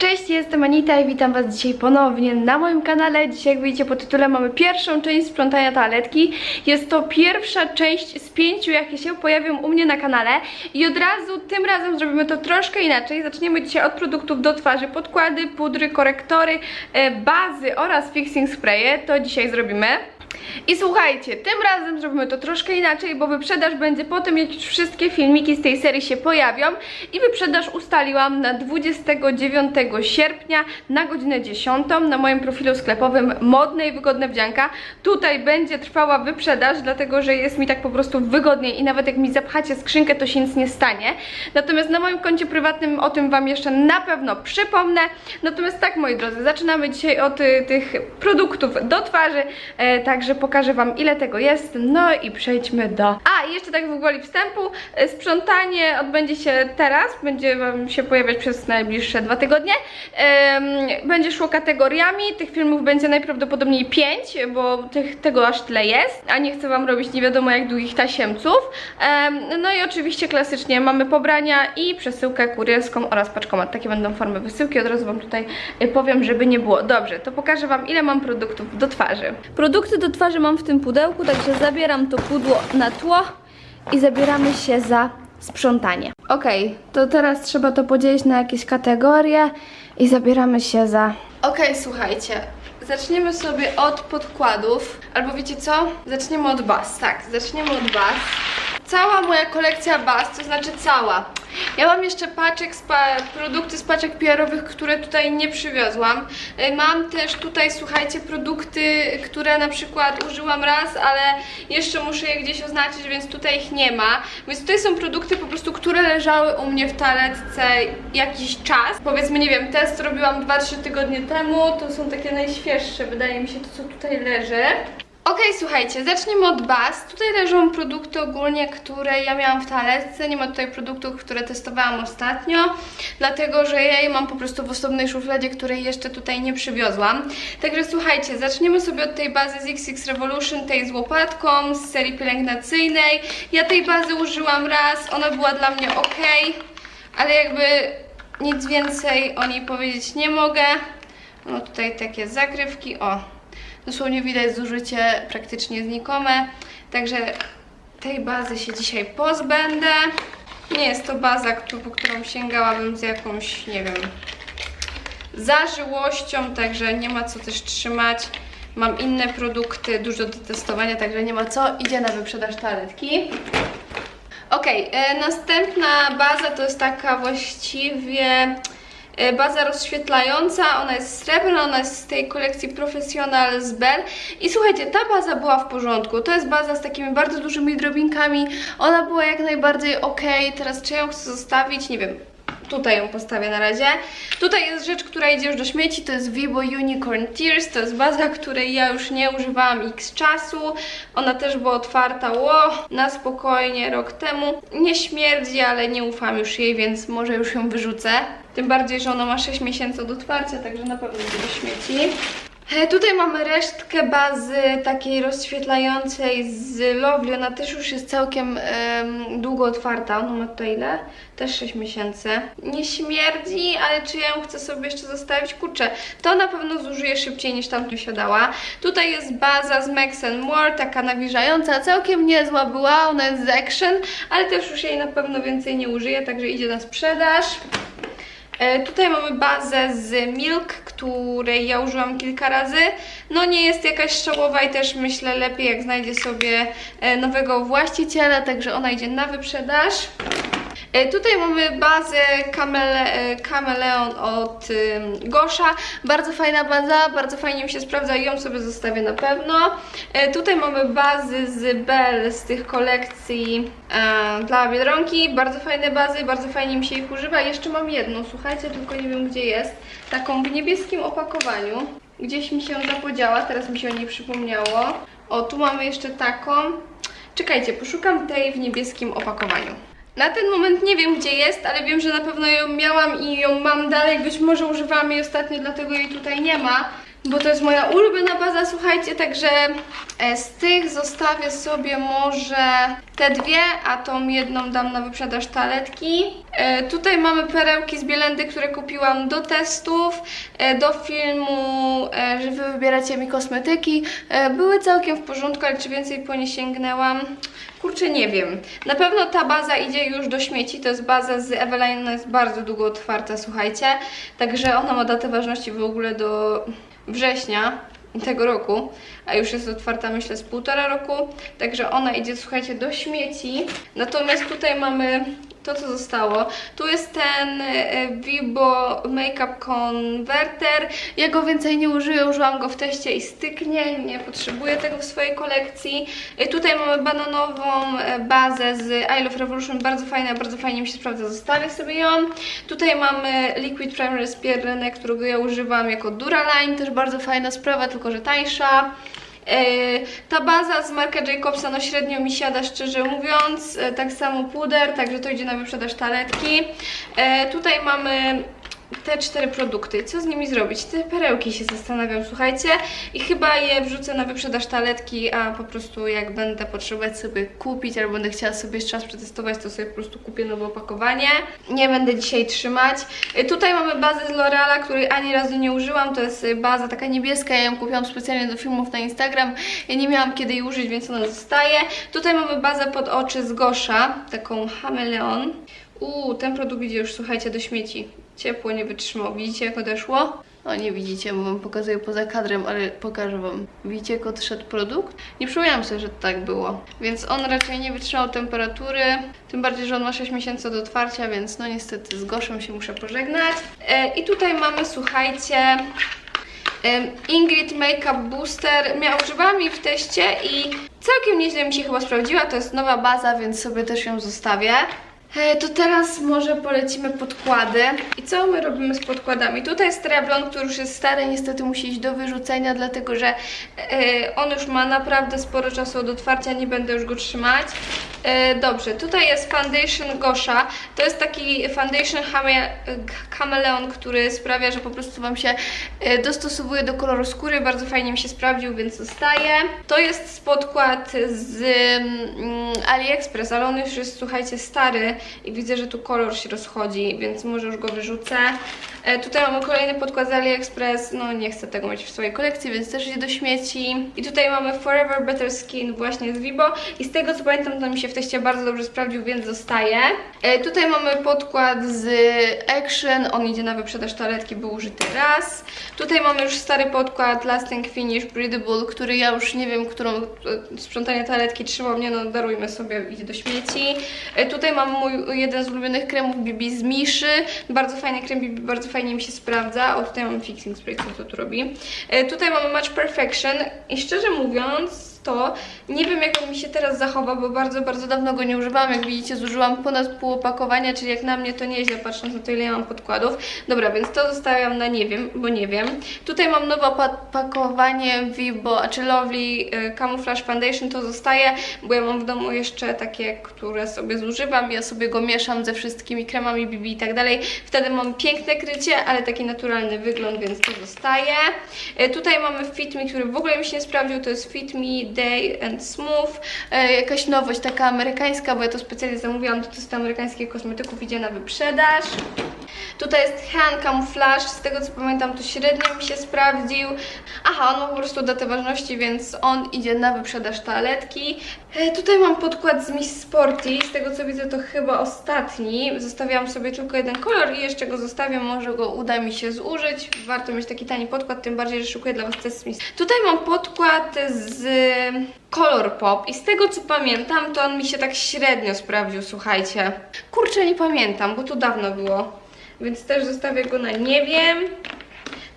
Cześć, jestem Anita i witam Was dzisiaj ponownie na moim kanale. Dzisiaj, jak widzicie po tytule, mamy pierwszą część sprzątania toaletki. Jest to pierwsza część z pięciu, jakie się pojawią u mnie na kanale. I od razu, tym razem zrobimy to troszkę inaczej. Zaczniemy dzisiaj od produktów do twarzy, podkłady, pudry, korektory, e, bazy oraz fixing spraye. To dzisiaj zrobimy. I słuchajcie, tym razem zrobimy to troszkę inaczej, bo wyprzedaż będzie po tym, jak już wszystkie filmiki z tej serii się pojawią. I wyprzedaż ustaliłam na 29 sierpnia na godzinę 10 na moim profilu sklepowym Modne i Wygodne Wdzianka. Tutaj będzie trwała wyprzedaż, dlatego że jest mi tak po prostu wygodniej i nawet jak mi zapchacie skrzynkę, to się nic nie stanie. Natomiast na moim koncie prywatnym o tym Wam jeszcze na pewno przypomnę. Natomiast tak, moi drodzy, zaczynamy dzisiaj od y, tych produktów do twarzy, e, także pokażę Wam ile tego jest, no i przejdźmy do... A, jeszcze tak w gwoli wstępu, e, sprzątanie odbędzie się teraz, będzie Wam się pojawiać przez najbliższe dwa tygodnie. Będzie szło kategoriami, tych filmów będzie najprawdopodobniej 5, bo tych, tego aż tyle jest, a nie chcę Wam robić nie wiadomo jak długich tasiemców. Em, no i oczywiście klasycznie mamy pobrania i przesyłkę kurierską oraz paczkomat. Takie będą formy wysyłki, od razu Wam tutaj y, powiem, żeby nie było. Dobrze, to pokażę Wam ile mam produktów do twarzy. Produkty do twarzy mam w tym pudełku, także zabieram to pudło na tło i zabieramy się za sprzątanie. Okej, to teraz trzeba to podzielić na jakieś kategorie i zabieramy się za... Okej, słuchajcie, zaczniemy sobie od podkładów, albo wiecie co? Zaczniemy od baz, tak, zaczniemy od baz. Cała moja kolekcja baz, to znaczy cała. Ja mam jeszcze paczek, z pa produkty z paczek PR-owych, które tutaj nie przywiozłam. Y, Mam też tutaj, słuchajcie, produkty, które na przykład użyłam raz, ale jeszcze muszę je gdzieś oznaczyć, więc tutaj ich nie ma. Więc tutaj są produkty po prostu, które leżały u mnie w toaletce jakiś czas. Powiedzmy, nie wiem, test robiłam 2-3 tygodnie temu, to są takie najświeższe, wydaje mi się, to co tutaj leży. Okej, słuchajcie, zacznijmy od baz. Tutaj leżą produkty ogólnie, które ja miałam w toaletce. Nie ma tutaj produktów, które testowałam ostatnio, dlatego że ja je mam po prostu w osobnej szufladzie, której jeszcze tutaj nie przywiozłam. Także słuchajcie, zaczniemy sobie od tej bazy z XX Revolution, tej z łopatką, z serii pielęgnacyjnej. Ja tej bazy użyłam raz, ona była dla mnie ok, ale jakby nic więcej o niej powiedzieć nie mogę. No tutaj takie zagrywki, o. Dosłownie widać zużycie praktycznie znikome, także tej bazy się dzisiaj pozbędę. Nie jest to baza, po którą sięgałabym z jakąś, nie wiem, zażyłością, także nie ma co też trzymać. Mam inne produkty, dużo do testowania, także nie ma co. Idzie na wyprzedaż toaletki. Okej, e, następna baza to jest taka właściwie baza rozświetlająca, ona jest srebrna, ona jest z tej kolekcji Professional z Bell i słuchajcie, ta baza była w porządku, to jest baza z takimi bardzo dużymi drobinkami, ona była jak najbardziej ok, teraz czy ją chcę zostawić, nie wiem, Tutaj ją postawię na razie. Tutaj jest rzecz, która idzie już do śmieci, to jest Vibo Unicorn Tears, to jest baza, której ja już nie używałam x czasu. Ona też była otwarta, ło, na spokojnie rok temu. Nie śmierdzi, ale nie ufam już jej, więc może już ją wyrzucę. Tym bardziej, że ona ma 6 miesięcy od otwarcia, także na pewno idzie do śmieci. E, Tutaj mamy resztkę bazy takiej rozświetlającej z Lovely. Ona też już jest całkiem em, długo otwarta. Ona ma tutaj ile? Też 6 miesięcy. Nie śmierdzi, ale czy ja ją chcę sobie jeszcze zostawić? Kurczę, to na pewno zużyję szybciej niż tam posiadała. Tutaj jest baza z Max More, taka nawilżająca, całkiem niezła była. Ona jest z Action, ale też już jej na pewno więcej nie użyję, także idzie na sprzedaż. E, Tutaj mamy bazę z Milk, której ja użyłam kilka razy. No nie jest jakaś szałowa i też myślę lepiej jak znajdzie sobie e, nowego właściciela, także ona idzie na wyprzedaż. E, Tutaj mamy bazę Camele, e, Cameleon od ym, Gosza. Bardzo fajna baza, bardzo fajnie mi się sprawdza i ją sobie zostawię na pewno. E, Tutaj mamy bazy z Bell z tych kolekcji dla Biedronki. Bardzo fajne bazy, bardzo fajnie mi się ich używa. Jeszcze mam jedną, słuchajcie, tylko nie wiem gdzie jest. Taką w niebieskim opakowaniu. Gdzieś mi się zapodziała, teraz mi się o niej przypomniało. O, tu mamy jeszcze taką. Czekajcie, poszukam tej w niebieskim opakowaniu. Na ten moment nie wiem gdzie jest, ale wiem, że na pewno ją miałam i ją mam dalej. Być może używałam jej ostatnio, dlatego jej tutaj nie ma. Bo to jest moja ulubiona baza, słuchajcie, także e, z tych zostawię sobie może te dwie, a tą jedną dam na wyprzedaż taletki. E, tutaj mamy perełki z Bielendy, które kupiłam do testów, e, do filmu, że wy wybieracie mi kosmetyki. Były całkiem w porządku, ale czy więcej po nie sięgnęłam? Kurczę, nie wiem. Na pewno ta baza idzie już do śmieci. To jest baza z Eveline, ona jest bardzo długo otwarta, słuchajcie. Także ona ma datę ważności w ogóle do września tego roku, a już jest otwarta myślę z półtora roku, także ona idzie, słuchajcie, do śmieci. Natomiast tutaj mamy to, co zostało. Tu jest ten e, Vibo Makeup Converter. Ja go więcej nie użyję, użyłam go w teście i styknie, nie potrzebuję tego w swojej kolekcji. E, Tutaj mamy bananową e, bazę z I Love Revolution, bardzo fajna, bardzo fajnie mi się sprawdza, zostawię sobie ją. Tutaj mamy Liquid Primer z Pierrenne, którego ja używam jako Duraline, też bardzo fajna sprawa, tylko że tańsza. E, Ta baza z Marka Jacobsa no średnio mi siada, szczerze mówiąc. E, Tak samo puder, także to idzie na wyprzedaż taletki. E, Tutaj mamy te cztery produkty. Co z nimi zrobić? Te perełki się zastanawiam, słuchajcie. I chyba je wrzucę na wyprzedaż taletki, a po prostu jak będę potrzebować sobie kupić, albo będę chciała sobie raz przetestować, to sobie po prostu kupię nowe opakowanie. Nie będę dzisiaj trzymać. Y, Tutaj mamy bazę z L'Oreala, której ani razu nie użyłam. To jest y, baza taka niebieska, ja ją kupiłam specjalnie do filmów na Instagram. Ja nie miałam kiedy jej użyć, więc ona zostaje. Tutaj mamy bazę pod oczy z Gosha, taką Chameleon. Uuu, ten produkt idzie już, słuchajcie, do śmieci. Ciepło nie wytrzymał. Widzicie, jak odeszło? O, nie widzicie, bo Wam pokazuję poza kadrem, ale pokażę Wam. Widzicie, jak odszedł produkt? Nie przypominam sobie, że tak było. Więc on raczej nie wytrzymał temperatury. Tym bardziej, że on ma 6 miesięcy do otwarcia, więc no niestety z Goszem się muszę pożegnać. E, I tutaj mamy, słuchajcie, Ingrid Makeup Booster. Ja używałam jej w teście i całkiem nieźle mi się chyba sprawdziła. To jest nowa baza, więc sobie też ją zostawię. E, To teraz może polecimy podkłady. I co my robimy z podkładami? Tutaj jest Revlon, który już jest stary, niestety musi iść do wyrzucenia, dlatego że e, on już ma naprawdę sporo czasu od otwarcia, nie będę już go trzymać. E, Dobrze, tutaj jest Foundation Gosha. To jest taki Foundation Chame- Chameleon, który sprawia, że po prostu Wam się dostosowuje do koloru skóry. Bardzo fajnie mi się sprawdził, więc zostaje. To jest podkład z mm, AliExpress, ale on już jest, słuchajcie, stary i widzę, że tu kolor się rozchodzi, więc może już go wyrzucę. E, tutaj mamy kolejny podkład z AliExpress. No nie chcę tego mieć w swojej kolekcji, więc też idzie do śmieci. I tutaj mamy Forever Better Skin właśnie z Vibo i z tego co pamiętam, to mi się w teście bardzo dobrze sprawdził, więc zostaje. E, tutaj mamy podkład z Action, on idzie na wyprzedaż toaletki, był użyty raz. Tutaj mamy już stary podkład Lasting Finish Breathable, który ja już nie wiem, którą e, sprzątanie toaletki trzymał mnie, no darujmy sobie, idzie do śmieci. E, tutaj mam mój jeden z ulubionych kremów BB z Miszy, bardzo fajny krem BB, bardzo fajnie mi się sprawdza. O, tutaj mamy Fixing Spray, co to tu robi. E, tutaj mamy Match Perfection i szczerze mówiąc, to nie wiem jak on mi się teraz zachowa, bo bardzo, bardzo dawno go nie używałam. Jak widzicie, zużyłam ponad pół opakowania, czyli jak na mnie to nieźle, patrząc na to ile ja mam podkładów. Dobra, więc to zostawiam na nie wiem, bo nie wiem. Tutaj mam nowe opakowanie Vibo, czy Lovely y, Camouflage Foundation, to zostaje, bo ja mam w domu jeszcze takie, które sobie zużywam. Ja sobie go mieszam ze wszystkimi kremami BB i tak dalej. Wtedy mam piękne krycie, ale taki naturalny wygląd, więc to zostaje. Y, Tutaj mamy Fit Me, który w ogóle mi się nie sprawdził, to jest Fit Me Day and Smooth. E, jakaś nowość taka amerykańska, bo ja to specjalnie zamówiłam do testu amerykańskich kosmetyków, idzie na wyprzedaż. Tutaj jest Han Camouflage, z tego co pamiętam to średnio mi się sprawdził. Aha, on ma po prostu datę ważności, więc on idzie na wyprzedaż toaletki. E, tutaj mam podkład z Miss Sporty, z tego co widzę to chyba ostatni. Zostawiałam sobie tylko jeden kolor i jeszcze go zostawiam, może go uda mi się zużyć. Warto mieć taki tani podkład, tym bardziej, że szukuję dla Was test Miss. Tutaj mam podkład z Color Pop i z tego co pamiętam, to on mi się tak średnio sprawdził, słuchajcie. Kurczę, nie pamiętam, bo to dawno było, więc też zostawię go na nie wiem.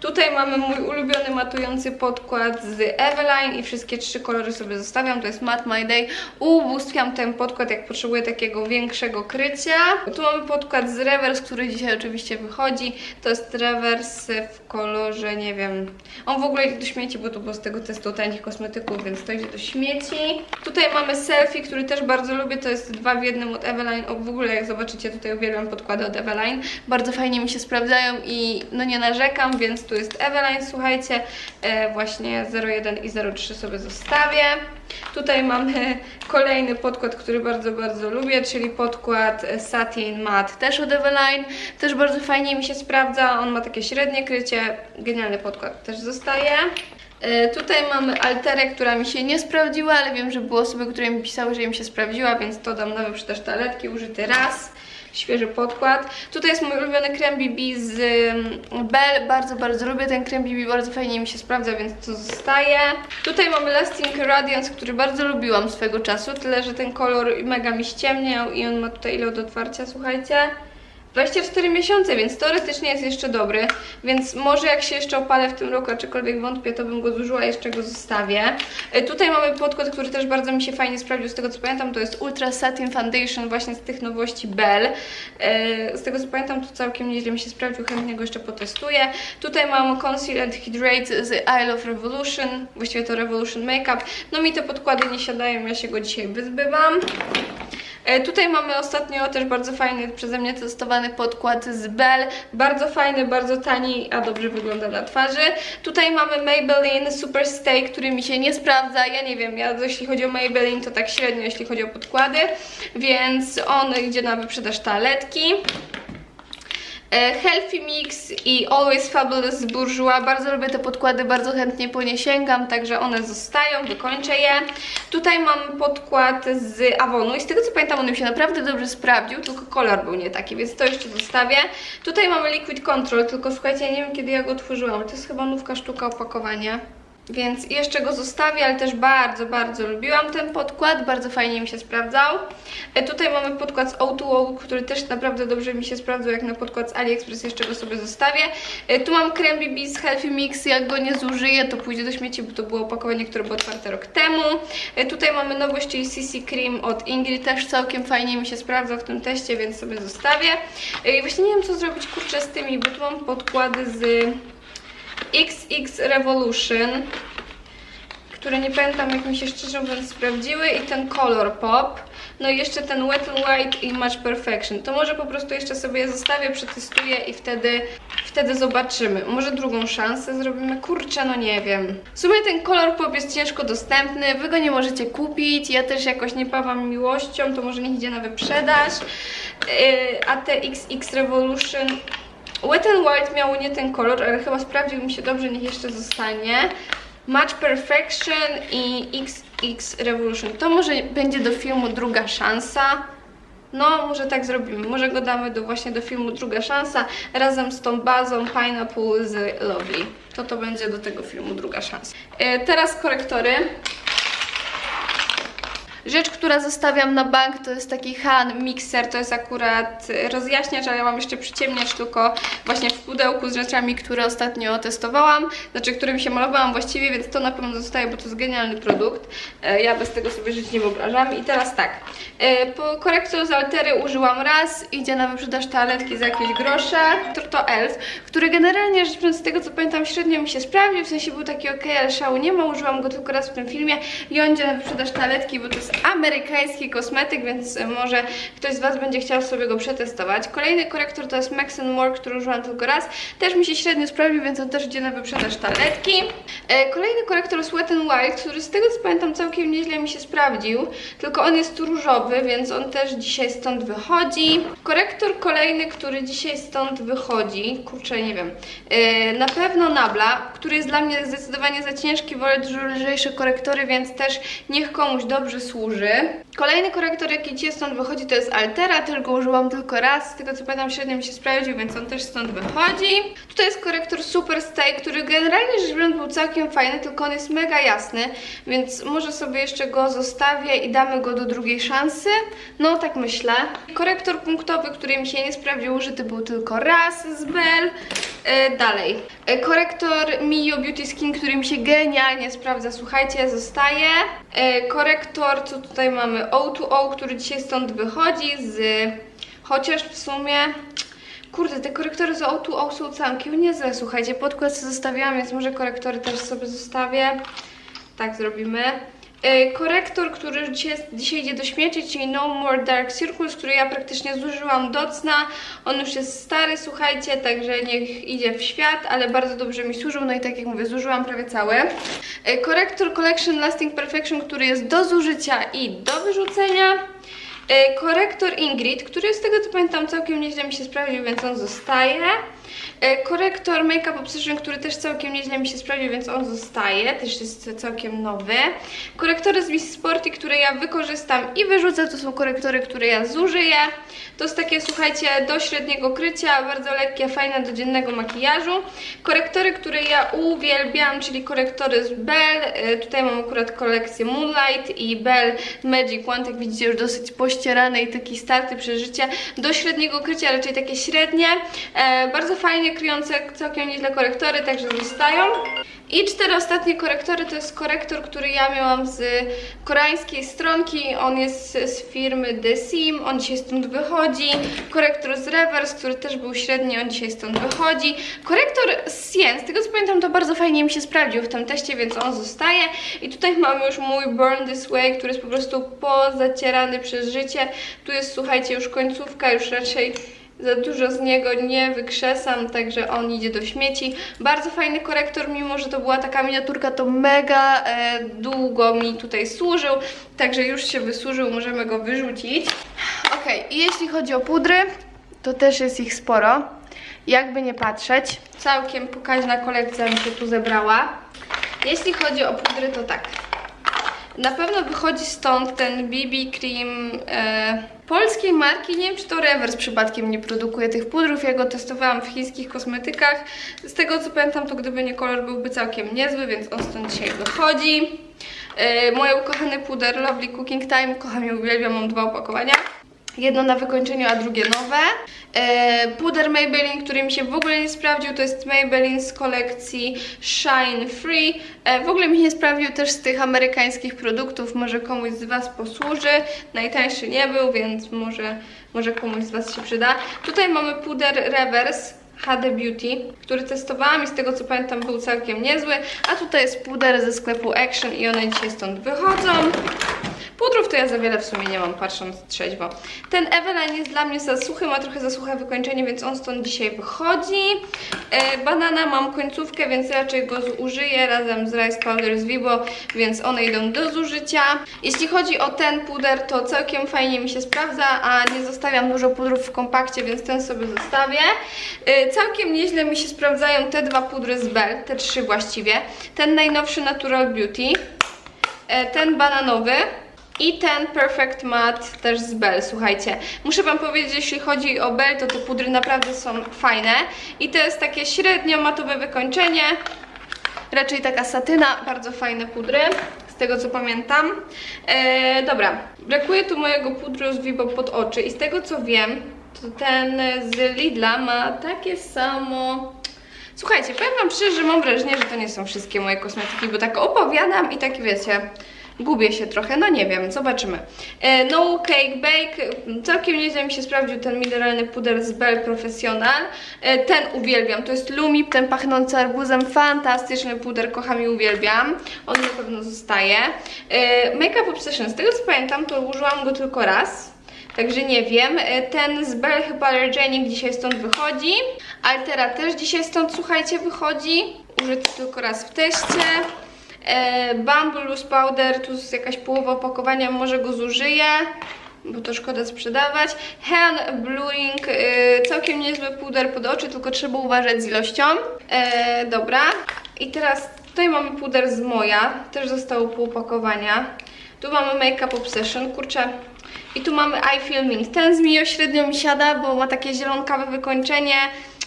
Tutaj mamy mój ulubiony matujący podkład z Eveline i wszystkie trzy kolory sobie zostawiam. To jest Matte My Day. Ubóstwiam ten podkład, jak potrzebuję takiego większego krycia. Tu mamy podkład z Reverse, który dzisiaj oczywiście wychodzi. To jest Reverse w kolorze, nie wiem. On w ogóle idzie do śmieci, bo to było z tego testu tanich kosmetyków, więc to idzie do śmieci. Tutaj mamy Selfie, który też bardzo lubię. To jest dwa w jednym od Eveline. O, w ogóle jak zobaczycie, tutaj uwielbiam podkłady od Eveline. Bardzo fajnie mi się sprawdzają i no nie narzekam, więc tu jest Eveline, słuchajcie, e, właśnie 01 i 03 sobie zostawię. Tutaj mamy kolejny podkład, który bardzo, bardzo lubię, czyli podkład Satin Matte, też od Eveline. Też bardzo fajnie mi się sprawdza, on ma takie średnie krycie, genialny podkład też zostaje. E, Tutaj mamy alterę, która mi się nie sprawdziła, ale wiem, że były osoby, które mi pisały, że im się sprawdziła, więc to dam na wyprzedaż toaletki, użyty raz. Świeży podkład. Tutaj jest mój ulubiony krem BB z ym, Bell. Bardzo, bardzo lubię ten krem BB, bardzo fajnie mi się sprawdza, więc to zostaje. Tutaj mamy Lasting Radiance, który bardzo lubiłam swego czasu, tyle że ten kolor mega mi ściemniał i on ma tutaj ile od otwarcia, słuchajcie? 24 miesiące, więc teoretycznie jest jeszcze dobry, więc może jak się jeszcze opalę w tym roku, aczkolwiek wątpię, to bym go zużyła, jeszcze go zostawię. E, Tutaj mamy podkład, który też bardzo mi się fajnie sprawdził, z tego co pamiętam, to jest Ultra Satin Foundation właśnie z tych nowości Bell. E, Z tego co pamiętam, to całkiem nieźle mi się sprawdził, chętnie go jeszcze potestuję. Tutaj mam Conceal and Hydrate z Isle of Revolution, właściwie to Revolution Makeup. No mi te podkłady nie siadają, ja się go dzisiaj wyzbywam. E, Tutaj mamy ostatnio też bardzo fajny, przeze mnie testowany podkład z Bell. Bardzo fajny, bardzo tani, a dobrze wygląda na twarzy. Tutaj mamy Maybelline Super Stay, który mi się nie sprawdza. Ja nie wiem, ja jeśli chodzi o Maybelline to tak średnio, jeśli chodzi o podkłady, więc on idzie na wyprzedaż toaletki. E, Healthy Mix i Always Fabulous Bourjois. Bardzo lubię te podkłady, bardzo chętnie po nie sięgam, także one zostają, wykończę je. Tutaj mam podkład z Avonu i z tego co pamiętam on mi się naprawdę dobrze sprawdził, tylko kolor był nie taki, więc to jeszcze zostawię. Tutaj mamy Liquid Control, tylko słuchajcie, ja nie wiem kiedy ja go otworzyłam, to jest chyba nówka sztuka opakowania. Więc jeszcze go zostawię, ale też bardzo, bardzo lubiłam ten podkład, bardzo fajnie mi się sprawdzał. E, tutaj mamy podkład z O2O, który też naprawdę dobrze mi się sprawdzał, jak na podkład z AliExpress, jeszcze go sobie zostawię. E, tu mam krem BB z Healthy Mix, jak go nie zużyję, to pójdzie do śmieci, bo to było opakowanie, które było otwarte rok temu. E, tutaj mamy nowość, czyli CC Cream od Ingrid, też całkiem fajnie mi się sprawdzał w tym teście, więc sobie zostawię. I właśnie nie wiem, co zrobić, kurczę, z tymi, bo tu mam podkłady z... XX Revolution, które nie pamiętam jak mi się szczerze mówiąc sprawdziły i ten Color Pop. No i jeszcze ten Wet n White i Match Perfection. To może po prostu jeszcze sobie je zostawię, przetestuję i wtedy, wtedy zobaczymy. Może drugą szansę zrobimy? Kurczę, no nie wiem. W sumie ten Color Pop jest ciężko dostępny, wy go nie możecie kupić, ja też jakoś nie pawam miłością, to może niech idzie na wyprzedaż. Yy, a te XX Revolution Wet n White miało nie ten kolor, ale chyba sprawdził mi się dobrze, niech jeszcze zostanie. Match Perfection i XX Revolution. To może będzie do filmu druga szansa. No, może tak zrobimy. Może go damy do, właśnie do filmu Druga Szansa razem z tą bazą Pineapple z Lovely. To to będzie do tego filmu Druga Szansa. E, teraz korektory. Rzecz, która zostawiam na bank, to jest taki Han Mixer, to jest akurat rozjaśniacz, ale ja mam jeszcze przyciemniacz tylko właśnie w pudełku z rzeczami, które ostatnio testowałam, znaczy którym się malowałam właściwie, więc to na pewno zostaje, bo to jest genialny produkt. E, Ja bez tego sobie żyć nie wyobrażam. I teraz tak, e, po korektor z Altery użyłam raz, idzie na wyprzedaż toaletki za jakieś grosze. To, Elf, który generalnie rzecz biorąc z tego co pamiętam średnio mi się sprawdził, w sensie był taki ok, ale szału nie ma, użyłam go tylko raz w tym filmie i on idzie na wyprzedaż toaletki, bo to jest amerykański kosmetyk, więc może ktoś z Was będzie chciał sobie go przetestować. Kolejny korektor to jest Max More, który użyłam tylko raz. Też mi się średnio sprawdził, więc on też idzie na wyprzedaż toaletki. E, Kolejny korektor Wet n Wild, który z tego co pamiętam całkiem nieźle mi się sprawdził, tylko on jest różowy, więc on też dzisiaj stąd wychodzi. Korektor kolejny, który dzisiaj stąd wychodzi, kurczę, nie wiem, e, na pewno Nabla, który jest dla mnie zdecydowanie za ciężki, wolę dużo lżejsze korektory, więc też niech komuś dobrze służy służy. Kolejny korektor, jaki dzisiaj stąd wychodzi, to jest Altera, go użyłam tylko raz, z tego co pamiętam średnio mi się sprawdził, więc on też stąd wychodzi. Tutaj jest korektor Super Stay, który generalnie rzecz biorąc był całkiem fajny, tylko on jest mega jasny, więc może sobie jeszcze go zostawię i damy go do drugiej szansy. No, tak myślę. Korektor punktowy, który mi się nie sprawdził, użyty był tylko raz z Bell. E, dalej. E, korektor Mio Beauty Skin, który mi się genialnie sprawdza, słuchajcie, zostaje. E, korektor, co tutaj mamy? O2O, który dzisiaj stąd wychodzi z... Chociaż w sumie... Kurde, te korektory z O2O są całkiem niezłe, słuchajcie. Podkład zostawiłam, więc może korektory też sobie zostawię. Tak zrobimy. E, Korektor, który dzisiaj, idzie do śmieci, czyli No More Dark Circles, który ja praktycznie zużyłam do cna. On już jest stary, słuchajcie, także niech idzie w świat, ale bardzo dobrze mi służył. No i tak jak mówię, zużyłam prawie cały. E, Korektor Collection Lasting Perfection, który jest do zużycia i do wyrzucenia. E, Korektor Ingrid, który z tego co pamiętam całkiem nieźle mi się sprawdził, więc on zostaje. E, Korektor Makeup Obsession, który też całkiem nieźle mi się sprawdził, więc on zostaje, też jest całkiem nowy. Korektory z Miss Sporty, które ja wykorzystam i wyrzucę, to są korektory, które ja zużyję. To jest takie, słuchajcie, do średniego krycia, bardzo lekkie, fajne do dziennego makijażu. Korektory, które ja uwielbiam, czyli korektory z Bell. E, Tutaj mam akurat kolekcję Moonlight i Bell Magic One, jak widzicie już dosyć pościerane i taki starty przeżycie. Do średniego krycia raczej takie średnie. E, bardzo fajnie kryjące całkiem nieźle korektory, także zostają. I cztery ostatnie korektory to jest korektor, który ja miałam z koreańskiej stronki. On jest z firmy The Sim, on dzisiaj stąd wychodzi. Korektor z Reverse, który też był średni, on dzisiaj stąd wychodzi. Korektor z Sien, z tego co pamiętam, to bardzo fajnie mi się sprawdził w tym teście, więc on zostaje. I tutaj mamy już mój Burn This Way, który jest po prostu pozacierany przez życie. Tu jest, słuchajcie, już końcówka, już raczej za dużo z niego nie wykrzesam, także on idzie do śmieci. Bardzo fajny korektor, mimo że to była taka miniaturka, to mega e, długo mi tutaj służył, także już się wysłużył, możemy go wyrzucić. Ok, i jeśli chodzi o pudry, to też jest ich sporo. Jakby nie patrzeć, całkiem pokaźna kolekcja mi się tu zebrała. Jeśli chodzi o pudry, to tak. Na pewno wychodzi stąd ten BB Cream e, polskiej marki. Nie wiem, czy to Reverse przypadkiem nie produkuje tych pudrów. Ja go testowałam w chińskich kosmetykach. Z tego co pamiętam, to gdyby nie kolor byłby całkiem niezły, więc on stąd dzisiaj wychodzi. E, moje puder Lovely Cooking Time. Kocham i uwielbiam, mam dwa opakowania. Jedno na wykończeniu, a drugie nowe. E, puder Maybelline, który mi się w ogóle nie sprawdził, to jest Maybelline z kolekcji Shine Free. E, w ogóle mi się nie sprawdził też z tych amerykańskich produktów, może komuś z Was posłuży. Najtańszy nie był, więc może, może komuś z Was się przyda. Tutaj mamy puder Reverse. HD Beauty, który testowałam i z tego co pamiętam był całkiem niezły, a tutaj jest puder ze sklepu Action i one dzisiaj stąd wychodzą. Pudrów to ja za wiele w sumie nie mam, patrząc trzeźwo. Ten Eveline jest dla mnie za suchy, ma trochę za suche wykończenie, więc on stąd dzisiaj wychodzi. E, banana mam końcówkę, więc raczej go zużyję razem z Rice Powder z Vibo, więc one idą do zużycia. Jeśli chodzi o ten puder, to całkiem fajnie mi się sprawdza, a nie zostawiam dużo pudrów w kompakcie, więc ten sobie zostawię. E, całkiem nieźle mi się sprawdzają te dwa pudry z Bell, te trzy właściwie. Ten najnowszy Natural Beauty, e, ten bananowy, i ten Perfect Matte też z Bell, słuchajcie. Muszę Wam powiedzieć, jeśli chodzi o Bell, to te pudry naprawdę są fajne. I to jest takie średnio matowe wykończenie. Raczej taka satyna, bardzo fajne pudry, z tego co pamiętam. E, dobra, brakuje tu mojego pudru z Vibo pod oczy i z tego co wiem, to ten z Lidla ma takie samo... Słuchajcie, powiem Wam szczerze, że mam wrażenie, że to nie są wszystkie moje kosmetyki, bo tak opowiadam i tak wiecie... Gubię się trochę, no nie wiem, zobaczymy. E, no Cake Bake, całkiem nieźle mi się sprawdził ten mineralny puder z Bell Professional. E, ten uwielbiam, to jest Lumip, ten pachnący arbuzem, fantastyczny puder, kocham i uwielbiam. On na pewno zostaje. E, Makeup Obsession, z tego co pamiętam, to użyłam go tylko raz. Także nie wiem. Ten z Bell Hypoallergenic dzisiaj stąd wychodzi. Altera też dzisiaj stąd, słuchajcie, wychodzi. Użyty tylko raz w teście. E, Loose Powder, tu jest jakaś połowa opakowania, może go zużyję, bo to szkoda sprzedawać. Hand Bluing, e, całkiem niezły puder pod oczy, tylko trzeba uważać z ilością. E, dobra, i teraz tutaj mamy puder z Moja, też zostało pół opakowania. Tu mamy Makeup Obsession, kurczę. I tu mamy Eye Filming. Ten z Mio średnio mi siada, bo ma takie zielonkawe wykończenie.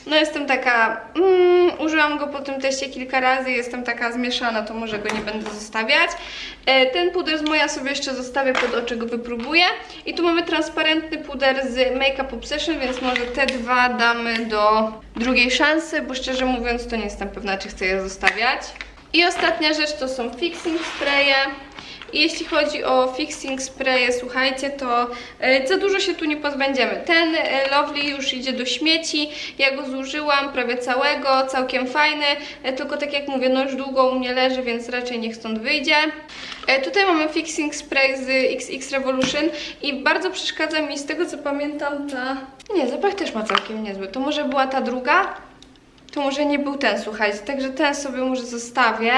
No jestem taka, mm, użyłam go po tym teście kilka razy, jestem taka zmieszana, to może go nie będę zostawiać. E, ten puder z moja sobie jeszcze zostawię pod oczy, go wypróbuję. I tu mamy transparentny puder z Makeup Obsession, więc może te dwa damy do drugiej szansy, bo szczerze mówiąc to nie jestem pewna, czy chcę je zostawiać. I ostatnia rzecz to są fixing spraye. Jeśli chodzi o fixing spraye, słuchajcie, to e, za dużo się tu nie pozbędziemy. Ten e, Lovely już idzie do śmieci, ja go zużyłam prawie całego, całkiem fajny, e, tylko tak jak mówię, no już długo u mnie leży, więc raczej niech stąd wyjdzie. Tutaj mamy fixing spray z XX Revolution i bardzo przeszkadza mi, z tego co pamiętam, ta... Nie, zapach też ma całkiem niezły. To może była ta druga? To może nie był ten, słuchajcie, także ten sobie może zostawię.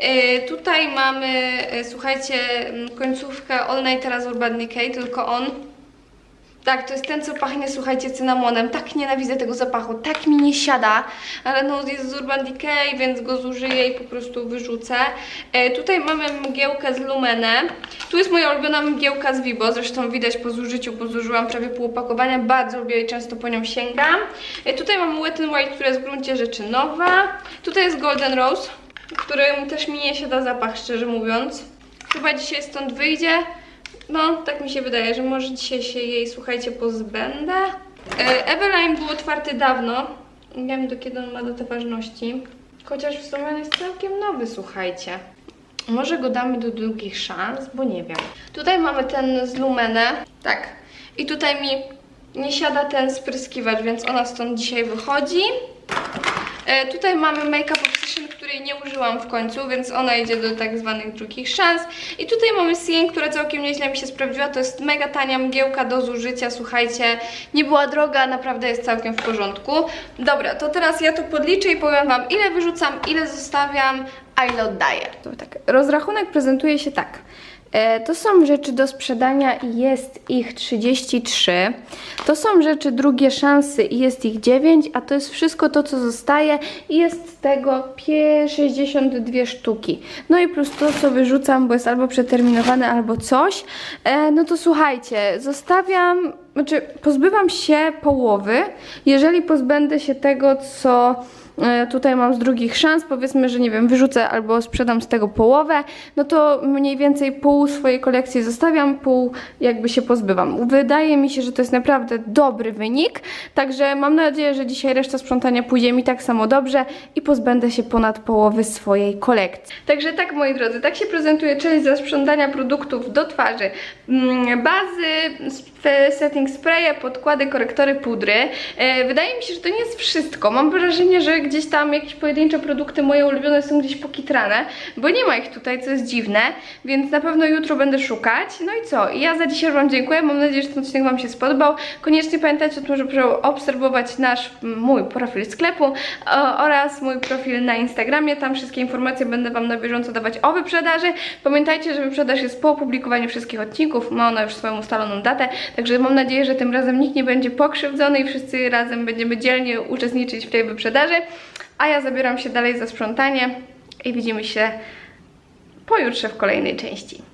E, tutaj mamy, e, słuchajcie, końcówkę All Night teraz Urban Decay, tylko on tak, to jest ten, co pachnie, słuchajcie, cynamonem. Tak nienawidzę tego zapachu, tak mi nie siada, ale no jest z Urban Decay, więc go zużyję i po prostu wyrzucę. E, tutaj mamy mgiełkę z Lumene. Tu jest moja ulubiona mgiełka z Vibo, zresztą widać po zużyciu, bo zużyłam prawie pół opakowania. Bardzo lubię i często po nią sięgam. Tutaj mamy Wet n White, która jest w gruncie rzeczy nowa. Tutaj jest Golden Rose, którym też mi nie siada zapach, szczerze mówiąc. Chyba dzisiaj stąd wyjdzie. No, tak mi się wydaje, że może dzisiaj się jej, słuchajcie, pozbędę. Eveline był otwarty dawno. Nie wiem, do kiedy on ma datę ważności. Chociaż w sumie on jest całkiem nowy, słuchajcie. Może go damy do długich szans, bo nie wiem. Tutaj mamy ten z Lumene. Tak. I tutaj mi nie siada ten spryskiwacz, więc ona stąd dzisiaj wychodzi. E, tutaj mamy Make Up Obsession, której nie użyłam w końcu, więc ona idzie do tak zwanych drugich szans. I tutaj mamy Sien, która całkiem nieźle mi się sprawdziła. To jest mega tania mgiełka do zużycia, słuchajcie. Nie była droga, naprawdę jest całkiem w porządku. Dobra, to teraz ja to podliczę i powiem Wam, ile wyrzucam, ile zostawiam, a ile oddaję. Tak, rozrachunek prezentuje się tak. E, To są rzeczy do sprzedania i jest ich 33. To są rzeczy drugie szanse i jest ich 9, a to jest wszystko to, co zostaje i jest tego pie 62 sztuki. No i plus to, co wyrzucam, bo jest albo przeterminowane, albo coś. E, No to słuchajcie, zostawiam, znaczy pozbywam się połowy, jeżeli pozbędę się tego, co tutaj mam z drugich szans, powiedzmy, że nie wiem, wyrzucę albo sprzedam z tego połowę, no to mniej więcej pół swojej kolekcji zostawiam, pół jakby się pozbywam. Wydaje mi się, że to jest naprawdę dobry wynik, także mam nadzieję, że dzisiaj reszta sprzątania pójdzie mi tak samo dobrze i pozbędę się ponad połowy swojej kolekcji. Także tak, moi drodzy, tak się prezentuje część za sprzątania produktów do twarzy. Mm, Bazy, setting spraye, podkłady, korektory, pudry. E, Wydaje mi się, że to nie jest wszystko. Mam wrażenie, że gdzieś tam jakieś pojedyncze produkty moje ulubione są gdzieś pokitrane, bo nie ma ich tutaj, co jest dziwne, więc na pewno jutro będę szukać. No i co? Ja za dzisiaj Wam dziękuję. Mam nadzieję, że ten odcinek Wam się spodobał. Koniecznie pamiętajcie o tym, żeby obserwować nasz, mój profil sklepu oraz mój profil na Instagramie. Tam wszystkie informacje będę Wam na bieżąco dawać o wyprzedaży. Pamiętajcie, że wyprzedaż jest po opublikowaniu wszystkich odcinków. Ma ona już swoją ustaloną datę, także mam nadzieję, że tym razem nikt nie będzie pokrzywdzony i wszyscy razem będziemy dzielnie uczestniczyć w tej wyprzedaży. A ja zabieram się dalej za sprzątanie i widzimy się pojutrze w kolejnej części.